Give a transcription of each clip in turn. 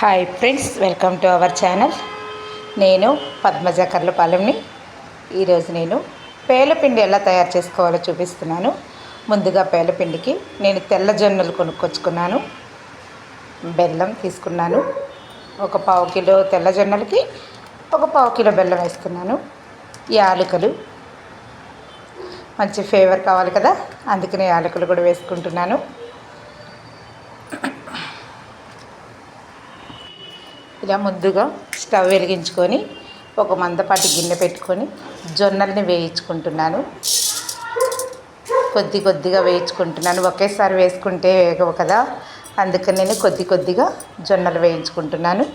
Hi friends welcome to our channel నేను పద్మజ కర్లపాలెంని. ఈరోజు నేను పేలపిండి ఎలా తయారు చేసుకోవాలో చూపిస్తున్నాను. ముందుగా పేలపిండికి నేను తెల్ల జొన్నలు కొనుక్కొచ్చుకున్నాను. బెల్లం తీసుకున్నాను. ఒక పావు కిలో తెల్ల జొన్నలకి ఒక పావు కిలో బెల్లం వేస్తున్నాను యాలకులు. మంచి ఫేవర్ కావాలి కదా అందుకని యాలకులు కూడా వేసుకుంటున్నాను. ఇలా ముందుగా స్టవ్ వెలిగించుకొని ఒక మందపాటి గిన్నె పెట్టుకొని జొన్నల్ని వేయించుకుంటున్నాను. కొద్ది కొద్దిగా వేయించుకుంటున్నాను. ఒకేసారి వేసుకుంటే వేగవు కదా. అందుకని నేను కొద్ది కొద్దిగా జొన్నలు వేయించుకుంటున్నాను.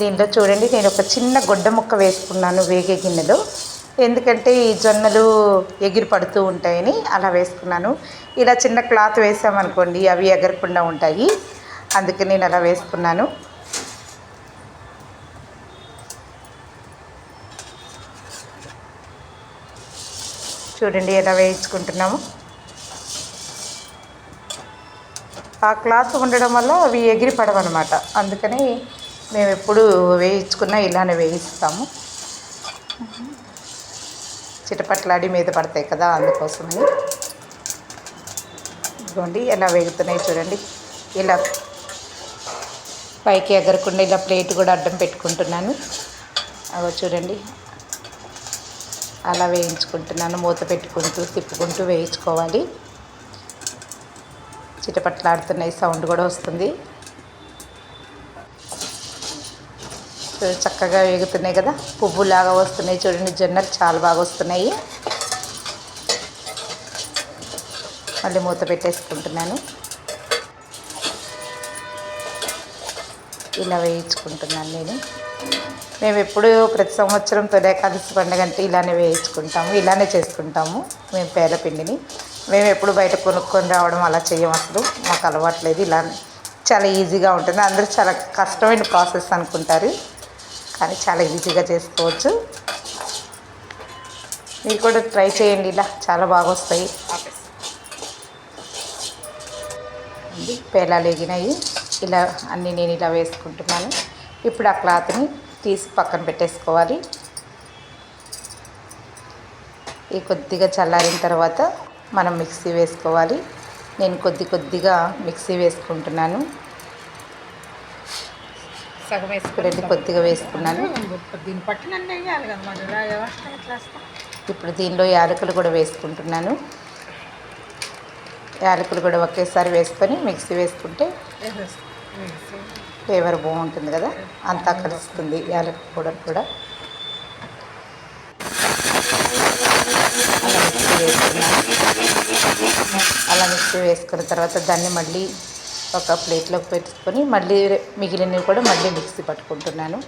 దీంట్లో చూడండి నేను ఒక చిన్న గొడ్డ ముక్క వేసుకున్నాను వేగే గిన్నెలో. ఎందుకంటే ఈ జొన్నలు ఎగిరి పడుతూ ఉంటాయని అలా వేసుకున్నాను. ఇలా చిన్న క్లాత్ వేసామనుకోండి అవి ఎగరకుండా ఉంటాయి. అందుకే నేను అలా వేసుకున్నాను. చూడండి ఎలా వేయించుకుంటున్నాము. ఆ క్లాత్ ఉండడం వల్ల అవి ఎగిరి పడవన్నమాట. అందుకని మేము ఎప్పుడు వేయించుకున్నా ఇలానే వేయిస్తాము. చిటపట్లాడి మీద పడతాయి కదా అందుకోసమని ఇదిగోండి ఎలా వేగుతున్నాయి చూడండి. ఇలా పైకి ఎగరకుండా ఇలా ప్లేట్ కూడా అడ్డం పెట్టుకుంటున్నాను. అవి చూడండి. అలా వేయించుకుంటున్నాను. మూత పెట్టుకుంటూ తిప్పుకుంటూ వేయించుకోవాలి. చిటపట్లాడుతున్నాయి. సౌండ్ కూడా వస్తుంది. చక్కగా వేగుతున్నాయి కదా. పువ్వులాగా వస్తున్నాయి చూడండి. జొన్నలు చాలా బాగా వస్తున్నాయి. మళ్ళీ మూత పెట్టేసుకుంటున్నాను. ఇలా వేయించుకుంటున్నాను నేను. మేము ఎప్పుడు ప్రతి సంవత్సరం తొలేకాదశి పండుగ అంటే ఇలానే వేయించుకుంటాము ఇలానే చేసుకుంటాము మేము పేద పిండిని. మేము ఎప్పుడు బయట కొనుక్కొని రావడం అలా చేయం అసలు మాకు అలవాట్లేదు ఇలా. చాలా ఈజీగా ఉంటుంది. అందరూ చాలా కష్టమైన ప్రాసెస్ అనుకుంటారు కానీ చాలా ఈజీగా చేసుకోవచ్చు. మీరు కూడా ట్రై చేయండి ఇలా చాలా బాగా వస్తాయి. పేలాలు ఎగినాయి. ఇలా అన్నీ నేను ఇలా వేసుకుంటున్నాను. ఇప్పుడు ఆ క్లాత్ని తీసి పక్కన పెట్టేసుకోవాలి. ఈ కొద్దిగా చల్లారిన తర్వాత మనం మిక్సీ వేసుకోవాలి. నేను కొద్ది కొద్దిగా మిక్సీ వేసుకుంటున్నాను. సగం వేసుకుని కొద్దిగా వేసుకున్నాను. ఇప్పుడు దీనిలో యాలకులు కూడా వేసుకుంటున్నాను. యాలకులు కూడా ఒకేసారి వేసుకొని మిక్సీ వేసుకుంటే ఫ్లేవర్ బాగుంటుంది కదా? అంతా కలుస్తుంది యాలక పౌడర్ కూడా. అలా మిక్సీ వేసుకున్నాను అలా వేసుకున్న తర్వాత దాన్ని మళ్ళీ ఒక ప్లేట్లోకి పెట్టుకొని మళ్ళీ మిగిలినవి కూడా మళ్ళీ మిక్సీ పట్టుకుంటున్నాను.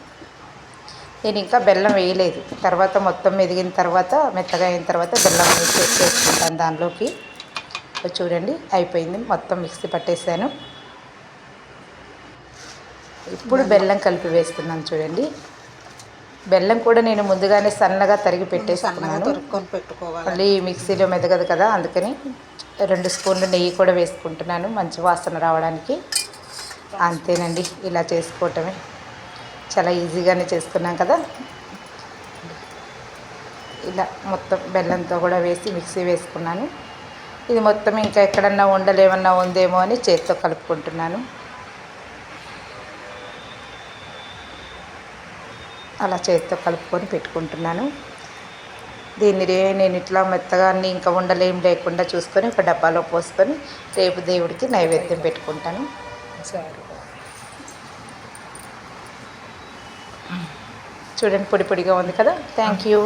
నేను ఇంకా బెల్లం వేయలేదు. తర్వాత మొత్తం ఎదిగిన తర్వాత మెత్తగా అయిన తర్వాత బెల్లం వేసి వేసుకుంటాను దానిలోకి. చూడండి అయిపోయింది. మొత్తం మిక్సీ పట్టేసాను ఇప్పుడు బెల్లం కలిపి వేస్తున్నాను చూడండి. బెల్లం కూడా నేను ముందుగానే సన్నగా తరిగి పెట్టేసుకున్నాను. మళ్ళీ మిక్సీలో మెదగదు కదా అందుకని రెండు స్పూన్లు నెయ్యి కూడా వేసుకుంటున్నాను మంచి వాసన రావడానికి. అంతేనండి ఇలా చేసుకోవటమే. చాలా ఈజీగానే చేసుకున్నాం కదా. ఇలా మొత్తం బెల్లంతో కూడా వేసి మిక్సీ వేసుకున్నాను. ఇది మొత్తం ఇంకా ఎక్కడన్నా ఉండలేమన్నా ఉందేమో అని చేతితో కలుపుకుంటున్నాను. అలా చేతితో కలుపుకొని పెట్టుకుంటున్నాను. దీన్ని నేను ఇట్లా మెత్తగా అన్ని ఇంకా ఉండలేం లేకుండా చూసుకొని ఒక డబ్బాలో పోసుకొని రేపు దేవుడికి నైవేద్యం పెట్టుకుంటాను. చూడండి పొడి పొడిగా ఉంది కదా. Thank you.